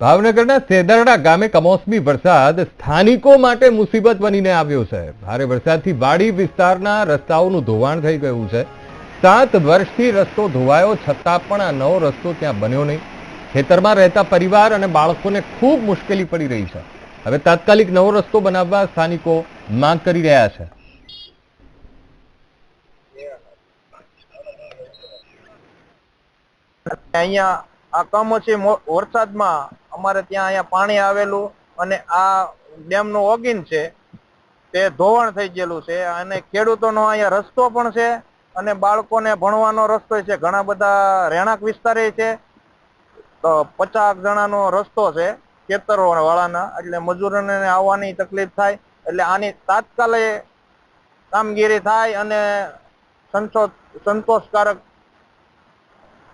ભાવનગરના સેદરડા ગામે કમોસમી વરસાદ સ્થાનિકો માટે મુસીબત બનીને આવ્યો છે. ભારે વરસાદથી વાડી વિસ્તારના રસ્તાઓનું ધોવાણ થઈ ગયું છે. સાત વર્ષથી રસ્તો ધોવાયો, છતાં પણ આ નવો રસ્તો ત્યાં બન્યો નહીં. ખેતરમાં રહેતા પરિવાર અને બાળકોને ખૂબ મુશ્કેલી પડી રહી છે. હવે તાત્કાલિક નવો રસ્તો બનાવવા સ્થાનિકો માંગ કરી રહ્યા છે. અહીંયા આ કમોસમી વરસાદમાં અમારે ત્યાં અહીંયા પાણી આવેલું અને આ ડેમનું ઓગિન છે, તે ધોવાણ થઈ ગયેલું છે અને ખેડૂતોનો અહીંયા રસ્તો પણ છે અને બાળકોને ભણવાનો રસ્તો છે. ઘણા બધા રહેણાંક વિસ્તારે છે. તો પચાસ જણાનો રસ્તો છે ખેતરો વાળાના એટલે મજૂરોને આવવાની તકલીફ થાય, એટલે આની તાત્કાલિક કામગીરી થાય અને સંતોષ સંતોષકારક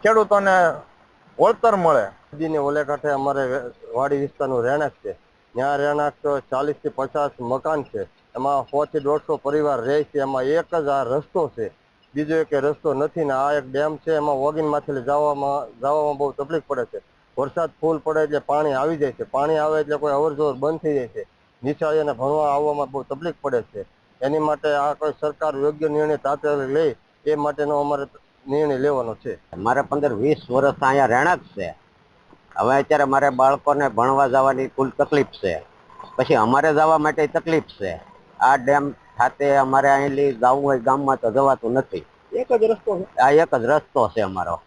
ખેડૂતોને વળતર મળે. નદીની ઓલે અમારે વાડી વિસ્તારનું રહેણાંક છે. ત્યાં રહેણાંક તો ચાલીસથી પચાસ મકાન છે. એમાં સો થી દોઢસો પરિવાર રહે છે. એમાં એક જ આ રસ્તો છે. બીજો એક રસ્તો નથી ને આ એક ડેમ છે. એમાં વોગીનમાંથી જવામાં જવામાં બહુ તકલીફ પડે છે. વરસાદ ફૂલ પડે એટલે પાણી આવી જાય છે. પાણી આવે એટલે કોઈ અવરજવર બંધ થઈ જાય છે. નિશાળીઓને ભણવા આવવામાં બહુ તકલીફ પડે છે. એની માટે આ કોઈ સરકાર યોગ્ય નિર્ણય તાત્કાલિક લે એ માટેનો અમારે નિર્ણય લેવાનો છે. મારે પંદર વીસ વર્ષ અહીંયા રહેણાંક છે. હવે અત્યારે મારે બાળકોને ભણવા જવાની કુલ તકલીફ છે. પછી અમારે જવા માટે તકલીફ છે. આ ડેમ ખાતે અમારે અહીંથી જવું હોય ગામમાં તો જવાતું નથી. એક જ રસ્તો છે? આ એક જ રસ્તો છે અમારો.